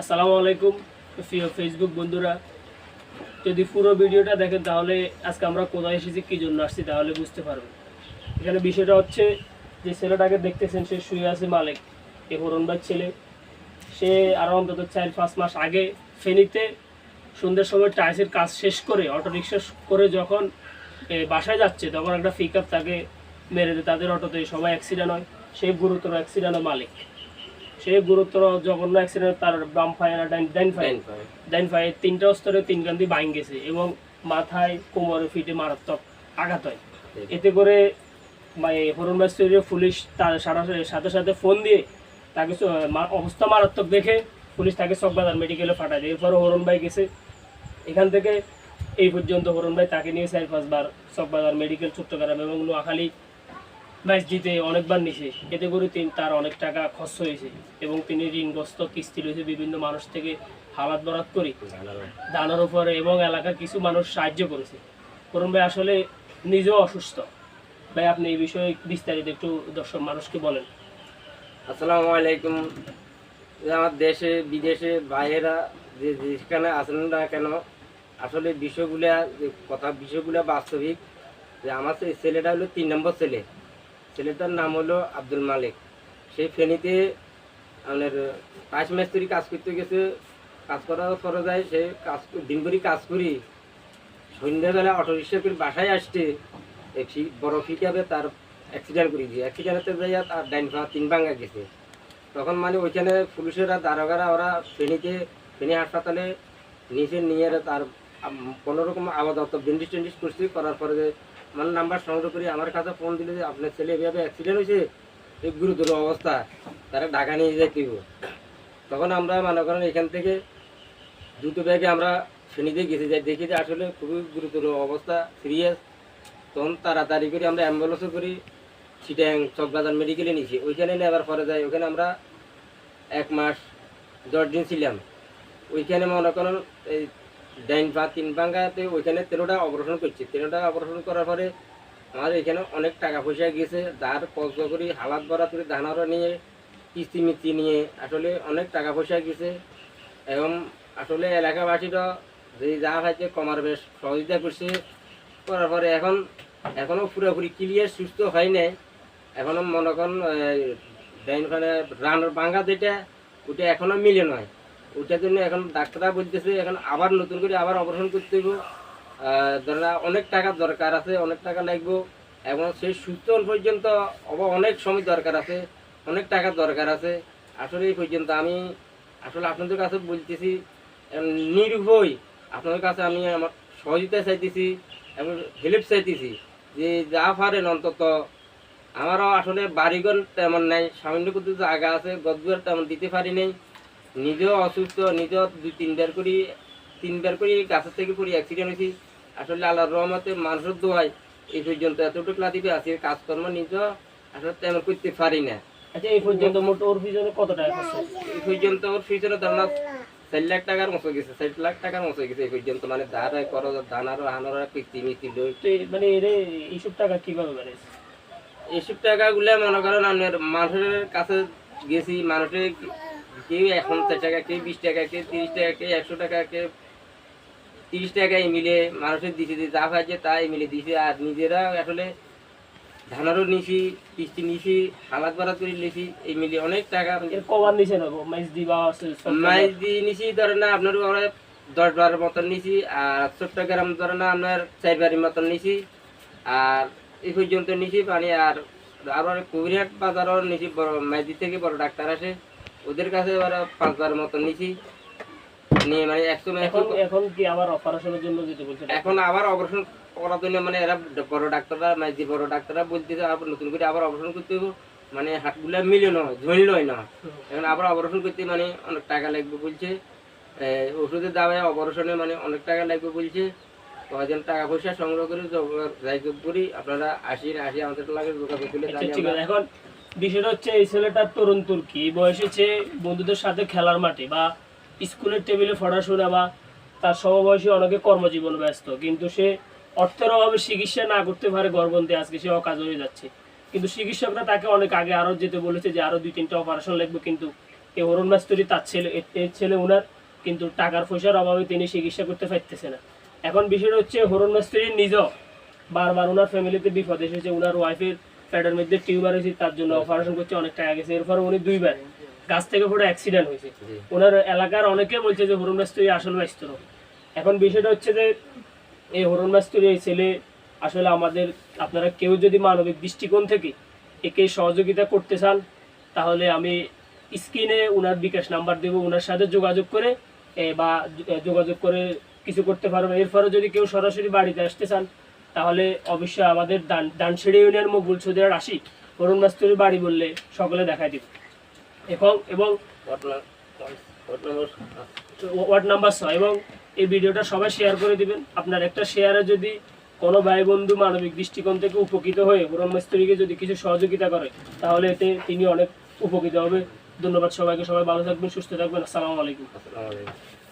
আসসালামু আলাইকুম প্রিয় ফেসবুক বন্ধুরা। যদি পুরো ভিডিওটা দেখেন তাহলে আজকে আমরা কোথায় এসেছি, কী জন্য আসছি তাহলে বুঝতে পারবেন। এখানে বিষয়টা হচ্ছে যে ছেলেটাকে দেখতেছেন, সে শুয়ে আছে মালিক, এ হরণবার ছেলে। সে আরও অন্তত চার পাঁচ মাস আগে ফেনীতে সন্ধ্যের সময় টাইসের কাজ শেষ করে, অটোরিকশা করে যখন বাসায় যাচ্ছে, তখন একটা পিক আপ তাকে মেরে দেয়। তাদের অটোতে সবাই অ্যাক্সিডেন্ট হয় সেই গুরুতর অ্যাক্সিডেন্টের মালিক। সে গুরুতর জঘন্য অ্যাক্সিডেন্ট তার বাম পায়ে না ডাইন পায়ে। ডাইন পায়ে। তিনটা স্তরে তিন গান্ধি বাইন গেছে এবং মাথায় কোমরে ফিটে মারাত্মক আঘাত হয়। এতে করে হরুনবাই স্টেডিয়াম পুলিশ তার সারা- সাথে সাথে ফোন দিয়ে তাকে অবস্থা মারাত্মক দেখে পুলিশ তাকে চকবাজার মেডিকেলে পাঠায়। দেয় এরপরে হরুন ভাই গেছে। এখান থেকে এই পর্যন্ত হরুন ভাই তাকে নিয়ে চার পাঁচবার চকবাজার মেডিকেল চট্টগ্রাম এবং নোয়াখালী ম্যাচ জিতে অনেকবার নিছে। এতে করে তিন তার অনেক টাকা খরচ হয়েছে এবং তিনি ঋণগ্রস্ত, কিস্তি রয়েছে বিভিন্ন মানুষ থেকে হালাত বরাত করি। দানার উপরে এবং এলাকার কিছু মানুষ সাহায্য করেছে। করুন ভাই, আসলে নিজেও অসুস্থ। ভাই, আপনি এই বিষয়ে বিস্তারিত একটু দর্শক মানুষকে বলেন। আসসালামু আলাইকুম। আমার দেশে, বিদেশে বাইরেরা যে যেখানে আছেন না কেন, আসলে বিষয়গুলা কথা, বিষয়গুলা বাস্তবিক। যে আমার ছেলেটা হলো তিন নম্বর ছেলে। ছেলেটার নাম হলো আব্দুল মালিক। সেই ফেনীতে আপনার পাঁচ মিস্ত্রি কাজ করতে গেছে, কাজ করার পরে যায় সে কাজ দিনভরি কাজ করি। সন্ধ্যাবেলা অটো রিক্সা করে বাসায় আসতে বড় ফিকাবে তার অ্যাক্সিডেন্ট করে দিয়ে অ্যাক্সিডেন্টে যাইয়া তার ডাইন পা তিন ভাঙা গেছে। তখন মানে ওইখানে পুলিশেরা, দারোগারা ওরা ফেনীতে, ফেনী হাসপাতালে নিচে নিয়ে তার আম- কোনো রকম আপাতত বেন্ডিস টেন্ডিস করছি। করার পরে মানে নাম্বার সংগ্রহ করে, আমার কাছে ফোন দিলে যে আপনার ছেলে এভাবে অ্যাক্সিডেন্ট হয়েছে, এই গুরুতর অবস্থা, তারা ঢাকা নিয়ে যাইতে। তখন আমরা মনে করেন এখান থেকে দুটো ব্যাগে আমরা ফেনীতে গেছি, যাই দেখি যে আসলে খুবই গুরুতর অবস্থা সিরিয়াস তখন তাড়াতাড়ি করে আমরা অ্যাম্বুলেন্সও করি সিটাং চকবাজার মেডিকেলে নিয়েছি। ওইখানে নেওয়ার পরে যাই, ওখানে আমরা এক মাস, দশ দিন ছিলাম। ওইখানে মনে করেন এই ডাইন পা তিন পাঙ্গাতে ওইখানে তেরোটা অপারেশন করছি। তেরোটা অপারেশন করার পরে আমার এখানে অনেক টাকা পয়সা গেছে দার কষ্ট করি হালাত ভরা করে ধানারও নিয়ে, কিস্তি মিস্তি নিয়ে আসলে অনেক টাকা পয়সা গেছে এবং আসলে এলাকাবাসীরা যে যা হয়েছে কমার বেশ সহযোগিতা করছে। করার পরে এখন এখনও পুরোপুরি ক্লিয়ার সুস্থ হয় নাই। এখনও মনে করেন ডাইনখানে রানের ভাঙ্গা যেটা ওটা এখনও মিলে নয়। ওটার জন্য এখন ডাক্তাররা বলতেছে, এখন আবার নতুন করে আবার অপারেশন করতে হইব। ধরা অনেক টাকা দরকার আছে, অনেক টাকা লাগবে। এবং সেই সুস্থ পর্যন্ত আবার অনেক সময় দরকার আছে, অনেক টাকা দরকার আছে। আসলে এই পর্যন্ত আমি, আসলে আপনাদের কাছে বলতেছি নির্ভয় আপনাদের কাছে আমি আমার সহযোগিতা চাইতেছি এবং হেল্প চাইতেছি যে যা পারেন অন্তত। আমারও আসলে বাড়িঘর তেমন নাই, সামান্য কিছু জায়গা আছে গদগুয়ার তেমন দিতে পারি নাই। নিজেও অসুস্থ নিজেও দুই তিনবার করি তিনবার করি গাছের থেকে পড়ি অ্যাক্সিডেন্ট হয়েছি। আসলে আল্লাহর রহমতে মানুষের দোয়াই এই পর্যন্ত এতটুকু লাতিবে আছে কাজকর্ম নিজেও আসলে তেমন করতে পারি না। আচ্ছা এই পর্যন্ত মোট ওর পিছনে কত টাকা এই পর্যন্ত ওর ফিউচারে ধর চার লাখ টাকার মতো গেছে চার লাখ টাকার মতো গেছে এই পর্যন্ত মানে ধার কিস্তি মিস্তি মানে এইসব টাকা কীভাবে বেড়েছে এইসব টাকাগুলো মনে করেন আপনার মানুষের কাছে গেছি মানুষের কেউ এখন চার টাকা কেউ বিশ টাকা কেউ তিরিশ টাকা কেউ একশো টাকা কেউ তিরিশ টাকা মিলে মানুষের দিছে যে যা পাইছে তাই মিলে দিছে। আর নিজেরা আসলে ধানারও নিছি কিস্তি নিছি হালাত বারাত করে নিছি এই মিলে অনেক টাকা কবার নিচে নেব মাইজ দিবা মাইজ দিয়ে নিছি ধরেন না আপনার ওরা দশ বারের মতন নিছি আর চট্টগ্রাম ধরেন না আপনার চার বারের মতন নিছি আর এই পর্যন্ত নিছি পানি আর আবার কুবিরহাট বাজারও নিছি বড় মাইজি থেকে বড় ডাক্তার আসে। ওদের কাছে ওরা পাঁচবারের মতন নিছি। নিয়ে মানে একশো এখন এখন কি আবার অপারেশনের জন্য যেতে বলছে এখন আবার অপারেশন করার জন্য মানে এরা বড় ডাক্তাররা মাইজি বড় ডাক্তাররা বলতেছে আবার নতুন করে আবার অপারেশন করতে হবে মানে হাতগুলা মিলে নয় ঝুল নয়। না এখন আবার অপারেশন করতে মানে অনেক টাকা লাগবে বলছে। ওষুধের দামে অপারেশনে মানে অনেক টাকা লাগবে বলছে। কয়েকজন টাকা পয়সা সংগ্রহ করে যোগাযোগ করি। আপনারা আসেন আসি আমাদের লাগে যোগাযোগ করলে আচ্ছা এখন বিষয়টা হচ্ছে এই ছেলেটার তরুণ তুর্কি। বয়সে সে বন্ধুদের সাথে খেলার মাঠে বা স্কুলের টেবিলে পড়াশোনা বা তার সমবয়সী অনেকে কর্মজীবন ব্যস্ত। কিন্তু সে অর্থের অভাবে চিকিৎসা না করতে পারে গর্ভন্তে আজকে সে অকাজ হয়ে যাচ্ছে। কিন্তু চিকিৎসকরা তাকে অনেক আগে আরও যেতে বলেছে যে আরও দুই তিনটা অপারেশন লাগবে, কিন্তু এই হরণ মাস্তুরি তার ছেলে এর ছেলে ওনার কিন্তু টাকার পয়সার অভাবে তিনি চিকিৎসা করতে পারতেছে না। এখন বিষয়টা হচ্ছে হরণ মাস্তুরি নিজেও বারবার ওনার ফ্যামিলিতে বিপদ এসেছে ওনার ওয়াইফের প্যাডের মধ্যে টিউমার হয়েছে তার জন্য অপারেশন করছে অনেক টাকা গেছে। এরপর উনি দুইবার গাছ থেকে পুরো অ্যাক্সিডেন্ট হয়েছে। ওনার এলাকার অনেকে বলছে যে হরণ মাস্তুরি আসল মাস্তুর এখন বিষয়টা হচ্ছে যে এই হরণ মাস্তুরি এই ছেলে আসলে আমাদের আপনারা কেউ যদি মানবিক দৃষ্টিকোণ থেকে একে সহযোগিতা করতে চান তাহলে আমি স্ক্রিনে ওনার বিকাশ নাম্বার দেবো ওনার সাথে যোগাযোগ করে বা যোগাযোগ করে কিছু করতে পারবেন। এরপরে যদি কেউ সরাসরি বাড়িতে আসতে চান তাহলে অবশ্যই আমাদের দান দানসিড়ি ইউনিয়ন মকবুল সৌদির আসি হরণ মাস্তুরির বাড়ি বললে সকলে দেখাই দিব। এবং এবং ওয়ার্ড নাম্বার ছয়, এবং এই ভিডিওটা সবাই শেয়ার করে দিবেন। আপনার একটা শেয়ারে যদি কোনো ভাই বন্ধু মানবিক দৃষ্টিকোণ থেকে উপকৃত হয়ে হুরম মিস্ত্রিকে যদি কিছু সহযোগিতা করে, তাহলে এতে তিনি অনেক উপকৃত হবে। ধন্যবাদ সবাইকে, সবাই ভালো থাকবেন, সুস্থ থাকবেন। আসসালামু আলাইকুম। আসসালামু আলাইকুম।